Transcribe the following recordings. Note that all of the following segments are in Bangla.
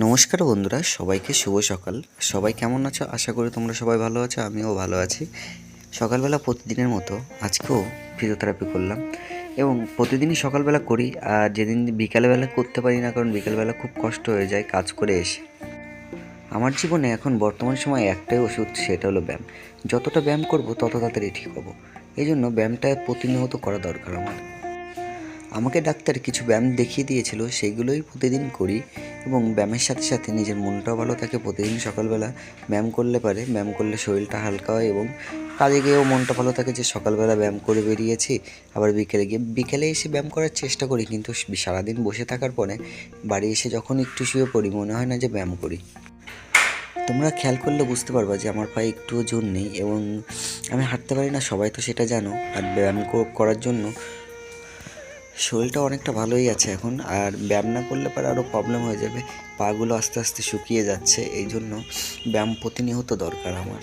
নমস্কার বন্ধুরা, সবাইকে শুভ সকাল। সবাই কেমন আছো? আশা করি তোমরা সবাই ভালো আছো, আমিও ভালো আছি। সকালবেলা প্রতিদিনের মতো আজকেও ফিজিওথেরাপি করলাম এবং প্রতিদিনই সকালবেলা করি, আর যেদিন বিকালবেলা করতে পারি না কারণ বিকালবেলা খুব কষ্ট হয়ে যায় কাজ করে এসে। আমার জীবনে এখন বর্তমান সময়ে একটাই ওষুধ, সেটা হলো ব্যায়াম। যতটা ব্যায়াম করব তত তাড়াতাড়ি ঠিক হব। এই জন্য ব্যায়ামটা প্রতিনিয়ত করা দরকার আমার। আমাকে ডাক্তার কিছু ব্যায়াম দেখিয়ে দিয়েছিল, সেইগুলোই প্রতিদিন করি। এবং ব্যায়ামের সাথে সাথে নিজের মনটাও ভালো থাকে। প্রতিদিন সকালবেলা ব্যায়াম করলে পারে, ব্যায়াম করলে শরীরটা হালকা হয় এবং কাজে গিয়েও মনটা ভালো থাকে যে সকালবেলা ব্যায়াম করে বেরিয়েছি, আবার বিকেলে গিয়ে, বিকেলে এসে ব্যায়াম করার চেষ্টা করি কিন্তু সারাদিন বসে থাকার পরে বাড়ি এসে যখন একটু শুয়ে পড়ি, মনে হয় না যে ব্যায়াম করি। তোমরা খেয়াল করলে বুঝতে পারবা যে আমার পায়ে একটুও জোর নেই এবং আমি হাঁটতে পারি না, সবাই তো সেটা জানো। আর ব্যায়াম করার জন্য শরীরটা অনেকটা ভালোই আছে এখন, আর ব্যায়াম না করলে পরে আরও প্রবলেম হয়ে যাবে। পাগুলো আস্তে আস্তে শুকিয়ে যাচ্ছে, এই জন্য ব্যায়াম প্রতিনিয়ত দরকার আমার।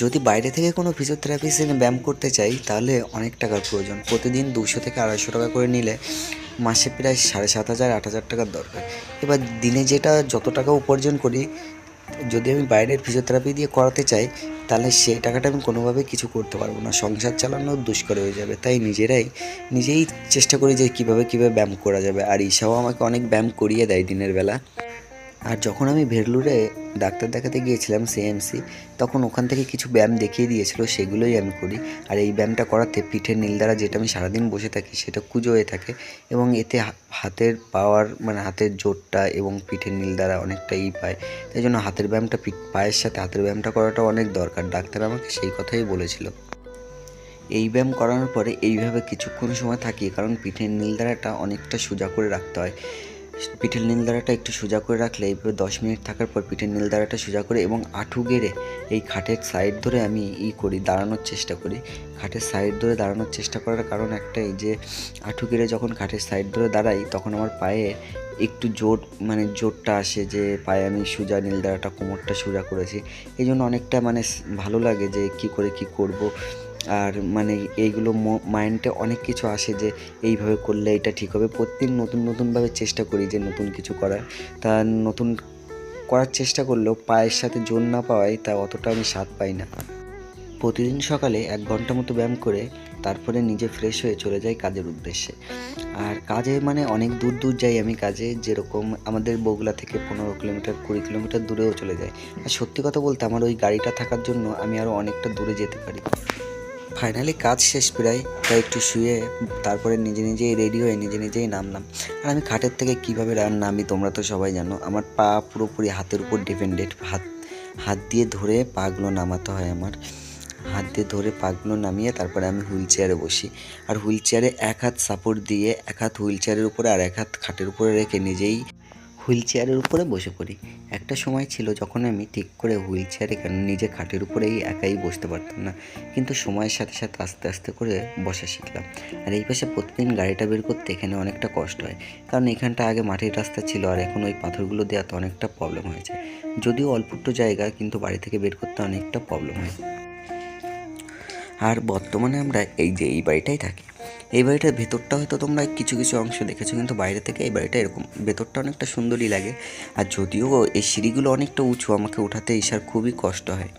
যদি বাইরে থেকে কোনো ফিজিওথেরাপিস্ট এনে ব্যায়াম করতে চাই, তাহলে অনেক টাকার প্রয়োজন। প্রতিদিন দুশো থেকে আড়াইশো টাকা করে নিলে মাসে প্রায় সাড়ে সাত হাজার, আট হাজার টাকার দরকার। এবার দিনে যেটা যত টাকা উপার্জন করি যদি আমি বাইরের ফিজিওথেরাপি দিয়ে করাতে চাই, তাহলে সেই টাকাটা আমি কোনোভাবে কিছু করতে পারব না। সংসার চালানো দুষ্কর হয়ে যাবে। তাই নিজেরাই, নিজেই চেষ্টা করি যে কীভাবে কীভাবে ব্যায়াম করা যাবে। আর ঈশাও আমাকে অনেক ব্যায়াম করিয়ে দেয় দিনের বেলা। আর যখন আমি ভেরলুরে ডাক্তার দেখাতে গিয়েছিলাম সিএমসি তখন ওখান থেকে কিছু ব্যায়াম দেখিয়ে দিয়েছিল, সেগুলোই আমি করি। আর এই ব্যায়ামটা করাতে পিঠের নীল দ্বারা যেটা আমি সারাদিন বসে থাকি, সেটা কুজো হয়ে থাকে এবং এতে হাতের পাওয়ার মানে হাতের জোরটা এবং পিঠের নীল দ্বারা অনেকটা ই পায়। তাই জন্য হাতের ব্যায়ামটা পায়ের সাথে হাতের ব্যায়ামটা করাটা অনেক দরকার। ডাক্তার আমাকে সেই কথাই বলেছিল। এই ব্যায়াম করানোর পরে এইভাবে কিছুক্ষণ সময় থাকি কারণ পিঠের নীল দ্বারাটা অনেকটা সোজা করে রাখতে হয়। পিঠের নীল নীলদারাটা একটু সোজা করে রাখলে, এইভাবে দশ মিনিট থাকার পর পিঠের নীল নীলদারাটা সোজা করে এবং আঁঠু গেড়ে এই খাটের সাইড ধরে আমি ই করি, দাঁড়ানোর চেষ্টা করি। খাটের সাইড ধরে দাঁড়ানোর চেষ্টা করার কারণ একটাই যে, আঁঠু গেড়ে যখন খাটের সাইড ধরে দাঁড়াই, তখন আমার পায়ে একটু জোর মানে জোরটা আসে যে, পায়ে আমি সোজা নীলদারাটা কোমরটা সোজা করেছি। এই জন্য অনেকটা মানে ভালো লাগে যে, কি করে কি করব। আর মানে এইগুলো মাইন্ডে অনেক কিছু আসে যে এইভাবে করলে এটা ঠিক হবে। প্রতিদিন নতুন, নতুনভাবে চেষ্টা করি যে নতুন কিছু করার। তা নতুন করার চেষ্টা করলেও পায়ের সাথে জোর না পাওয়ায় তা অতটা আমি স্বাদ পাই না। প্রতিদিন সকালে এক ঘণ্টা মতো ব্যায়াম করে তারপরে নিজে ফ্রেশ হয়ে চলে যাই কাজের উদ্দেশ্যে। আর কাজে মানে অনেক দূর দূর যাই আমি কাজে, যেরকম আমাদের বগুলা থেকে পনেরো কিলোমিটার, কুড়ি কিলোমিটার দূরেও চলে যাই। আর সত্যি কথা বলতে আমার ওই গাড়িটা থাকার জন্য আমি আরও অনেকটা দূরে যেতে পারি। ফাইনালি কাজ শেষ প্রায়, তাই একটু শুয়ে তারপরে নিজে নিজেই রেডি হয়ে নিজে নিজেই নামলাম। আর আমি খাটের থেকে কীভাবে নামি তোমরা তো সবাই জানো, আমার পা পুরোপুরি হাতের উপর ডিপেন্ডেড হাত হাত দিয়ে ধরে পাগুলো নামাতে হয় আমার। হাত দিয়ে ধরে পাগুলো নামিয়ে তারপরে আমি হুইল চেয়ারে বসি। আর হুইল চেয়ারে এক হাত সাপোর্ট দিয়ে এক হাত হুইল চেয়ারের উপরে আর এক হাত খাটের উপরে রেখে নিজেই হুইল চেয়ারের উপরে বসে পড়ি। একটা সময় ছিল যখন আমি ঠিক করে হুইল চেয়ারে কেন নিজে খাটের উপরেই একাই বসতে পারতাম না, কিন্তু সময়ের সাথে সাথে আস্তে আস্তে করে বসা শিখলাম। আর এই পাশে প্রতিদিন গাড়িটা বের করতে এখানে অনেকটা কষ্ট হয়, কারণ এখানটা আগে মাটির রাস্তা ছিল আর এখন ওই পাথরগুলো দেওয়াতে অনেকটা প্রবলেম হয়েছে। যদিও অল্প একটু জায়গা, কিন্তু বাড়ি থেকে বের করতে অনেকটা প্রবলেম হয়। আর বর্তমানে আমরা এই যে এই বাড়িটাই থাকি। এই বাড়িটার ভেতরটা হয়তো তোমরা কিছু কিছু অংশ দেখেছ, কিন্তু বাইরে থেকে এই বাড়িটা এরকম। ভেতরটা অনেকটা সুন্দরই লাগে। আর যদিও এই সিঁড়িগুলো অনেকটা উঁচু, আমাকে ওঠাতে ইশার খুবই কষ্ট হয়।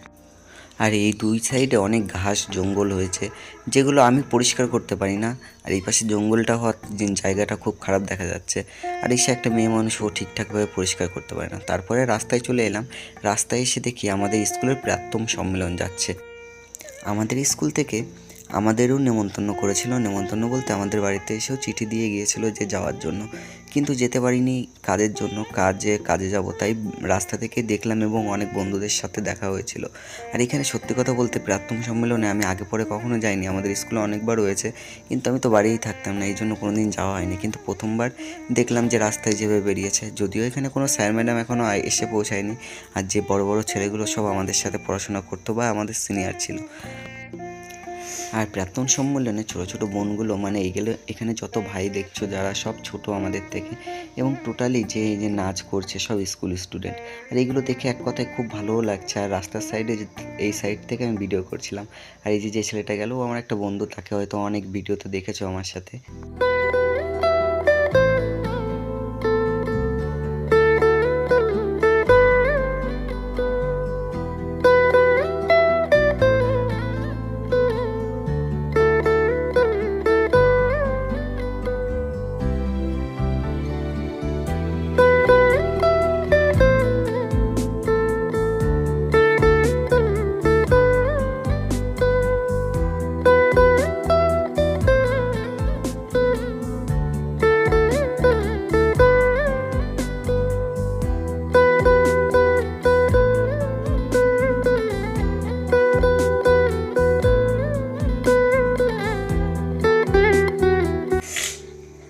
আর এই দুই সাইডে অনেক ঘাস, জঙ্গল হয়েছে, যেগুলো আমি পরিষ্কার করতে পারি না। আর এই পাশে জঙ্গলটা হওয়ার জায়গাটা খুব খারাপ দেখা যাচ্ছে। আর এসে একটা মেয়ে মানুষ ও ঠিকঠাকভাবে পরিষ্কার করতে পারে না। তারপরে রাস্তায় চলে এলাম। রাস্তায় এসে দেখি আমাদের স্কুলের প্রাক্তম সম্মেলন যাচ্ছে। আমাদের স্কুল থেকে আমাদেরও নেমন্তন্ন করেছিল। নেমন্তন্ন বলতে আমাদের বাড়িতে এসেও চিঠি দিয়ে গিয়েছিল যে যাওয়ার জন্য। কিন্তু যেতে পারিনি কাজের জন্য। কাজে কাজে যাব তাই রাস্তা থেকে দেখলাম এবং অনেক বন্ধুদের সাথে দেখা হয়েছিল। আর এখানে সত্যি কথা বলতে প্রাক্তম সম্মেলনে আমি আগে পরে কখনো যাইনি। আমাদের স্কুলে অনেকবার হয়েছে। কিন্তু আমি তো বাড়িই থাকতাম না এই জন্য কোনো দিন যাওয়া হয়নি। কিন্তু প্রথমবার দেখলাম যে রাস্তায় যেভাবে বেরিয়েছে। যদিও এখানে কোনো স্যার, ম্যাডাম এখনও এসে পৌঁছায়নি। আর যে বড় বড় ছেলেগুলো সব আমাদের সাথে পড়াশোনা করতো বা আমাদের সিনিয়র ছিল। আর প্রাক্তন সম্মেলনে ছোট ছোট বোনগুলো মানে এইগুলো এখানে যত ভাই দেখছ যারা, সব ছোট আমাদের থেকে। এবং টোটালি যে যে নাচ করছে, সব স্কুল স্টুডেন্ট আর এইগুলো দেখে এক কথায় খুব ভালোও লাগছে। আর রাস্তার সাইডে যে, এই সাইড থেকে আমি ভিডিও করছিলাম। আর এই যে যে ছেলেটা গেলেও আমার একটা বন্ধু, তাকে হয়তো অনেক ভিডিওতে দেখেছ আমার সাথে।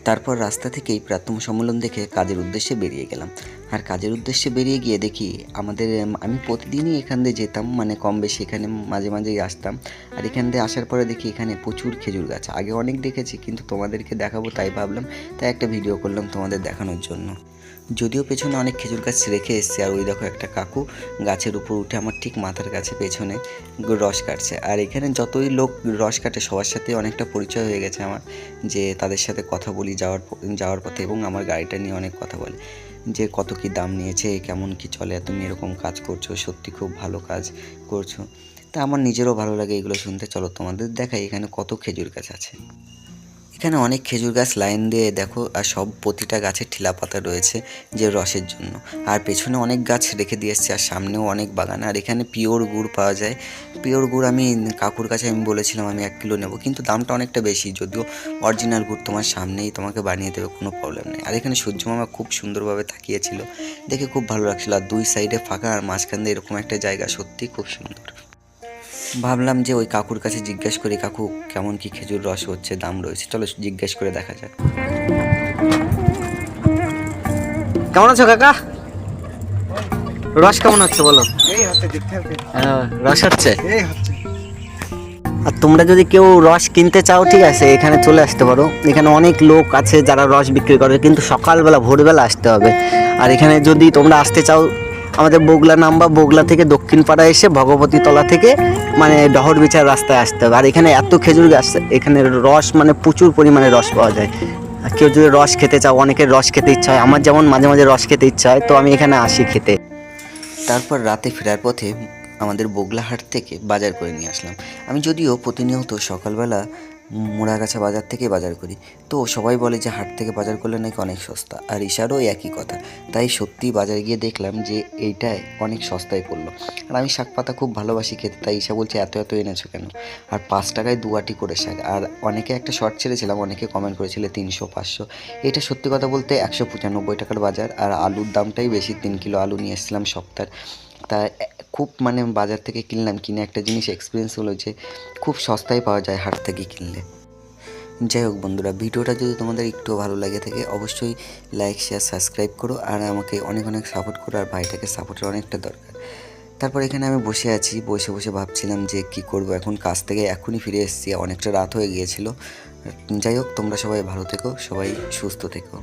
তারপর রাস্তা থেকেই প্রাথম সম্মেলন দেখে কাজের উদ্দেশ্যে বেরিয়ে গেলাম। আর কাজের উদ্দেশ্যে বেরিয়ে গিয়ে দেখি, আমাদের আমি প্রতিদিনই এখান দিয়ে যেতাম মানে কম বেশি এখানে মাঝে মাঝেই আসতাম। আর এখান দিয়ে আসার পরে দেখি এখানে প্রচুর খেজুর গাছ। আগে অনেক দেখেছি, কিন্তু তোমাদেরকে দেখাবো তাই ভাবলাম, তাই একটা ভিডিও করলাম তোমাদের দেখানোর জন্য। যদিও পেছনে অনেক খেজুর গাছ রেখে এসছে, আর ওই দেখো একটা কাকু গাছের উপর উঠে আমার ঠিক মাথার কাছে পেছনে রস কাটছে। আর এখানে যতই লোক রস কাটে, সবার সাথে অনেকটা পরিচয় হয়ে গেছে আমার, যে তাদের সাথে কথা বলি, যাওয়ার যাওয়ার পথে, এবং আমার গাড়িটা নিয়ে অনেক কথা বলে। যে কত কি দাম নিয়েছে, কেমন কি চলে তুমি এরকম কাজ করছ, সত্যি খুব ভালো কাজ করছ। তা আমার নিজেরও ভালো লাগে এগুলো শুনতে। চলো তোমাদের দেখাই এখানে কত খেজুর গাছ আছে। এখানে অনেক খেজুর গাছ লাইন দিয়ে দেখো, আর সব প্রতিটা গাছের ঠিলা পাতা রয়েছে যে রসের জন্য। আর পেছনে অনেক গাছ রেখে দিয়ে এসছে, আর সামনেও অনেক বাগান। আর এখানে পিওর গুড় পাওয়া যায়। পিওর গুড় আমি কাকুর কাছে আমি বলেছিলাম, আমি এক কিলো নেব, কিন্তু দামটা অনেকটা বেশি। যদিও অরিজিনাল গুড় তোমার সামনেই তোমাকে বানিয়ে দেবে, কোনো প্রবলেম নেই। আর এখানে সূর্য মামা খুব সুন্দরভাবে তাকিয়েছিল। দেখে খুব ভালো লাগছিল। আর দুই সাইডে ফাঁকা, আর মাঝখান দিয়ে এরকম একটা জায়গা সত্যি খুব সুন্দর। ভাবলাম যে ওই কাকুর কাছে জিজ্ঞেস করি কাকু কেমন কি খেজুর রস হচ্ছে দাম রয়েছে? চলো জিজ্ঞেস করে দেখা যাক। কেমন আছো কাকা? রস কেমন হচ্ছে বলো? হ্যাঁ, রস হচ্ছে। আর তোমরা যদি কেউ রস কিনতে চাও ঠিক আছে এখানে চলে আসতে পারো। এখানে অনেক লোক আছে যারা রস বিক্রি করে কিন্তু সকালবেলা ভোরবেলা আসতে হবে। আর এখানে যদি তোমরা আসতে চাও আমাদের বগলা নাম্বা বগলা থেকে দক্ষিণ পাড়া এসে ভগবতী তলা থেকে মানে ডহর বিচার রাস্তায় আসতে হবে। আর এখানে এত খেজুর গাছ, এখানে রস মানে প্রচুর পরিমাণে রস পাওয়া যায়। কেউ যদি রস খেতে চাও, অনেকের রস খেতে ইচ্ছা হয়। আমার যেমন মাঝে মাঝে রস খেতে ইচ্ছা হয়, তো আমি এখানে আসি খেতে। তারপর রাতে ফেরার পথে আমাদের বগলাহাট থেকে বাজার করে নিয়ে আসলাম। আমি যদিও প্রতিনিয়ত সকালবেলা মোড়াগাছা বাজার থেকে বাজার করি। তো সবাই বলে যে হাট থেকে বাজার করলে নাকি অনেক সস্তা। আর ইশারও একই কথা। তাই সত্যি বাজারে গিয়ে দেখলাম যে এইটাই অনেক সস্তায় পড়ল। আর আমি শাক পাতা খুব ভালোবাসি খেতে, তাই ঈশা বলছে, এত এত এনেছো কেন? আর পাঁচ টাকায় দু আটি করে শাক। আর অনেকে একটা শর্ট ছেড়েছিলাম, অনেকে কমেন্ট করেছিল তিনশো, পাঁচশো। এটা সত্যি কথা বলতে একশো পঁচানব্বই টাকার বাজার। আর আলুর দামটাই বেশি। তিন কিলো আলু নিয়ে এসেছিলাম সপ্তাহ তা খুব মানে বাজার থেকে কিনলাম, কিনে একটা জিনিস এক্সপিরিয়েন্স হলো যে খুব সস্তায় পাওয়া যায় হাট থেকে কিনলে। যাই হোক বন্ধুরা, ভিডিওটা যদি তোমাদের একটু ভালো লাগে থাকে, অবশ্যই লাইক শেয়ার সাবস্ক্রাইব করো আর আমাকে অনেক অনেক সাপোর্ট করো আর ভাইটাকে সাপোর্টের অনেকটা দরকার। তারপর এখানে আমি বসে আছি, বসে বসে ভাবছিলাম যে কি করব, এখন কাজ থেকে এখনই ফিরে এসেছি, অনেকটা রাত হয়ে গিয়েছিল। যাই হোক, তোমরা সবাই ভালো থেকো, সবাই সুস্থ থেকো।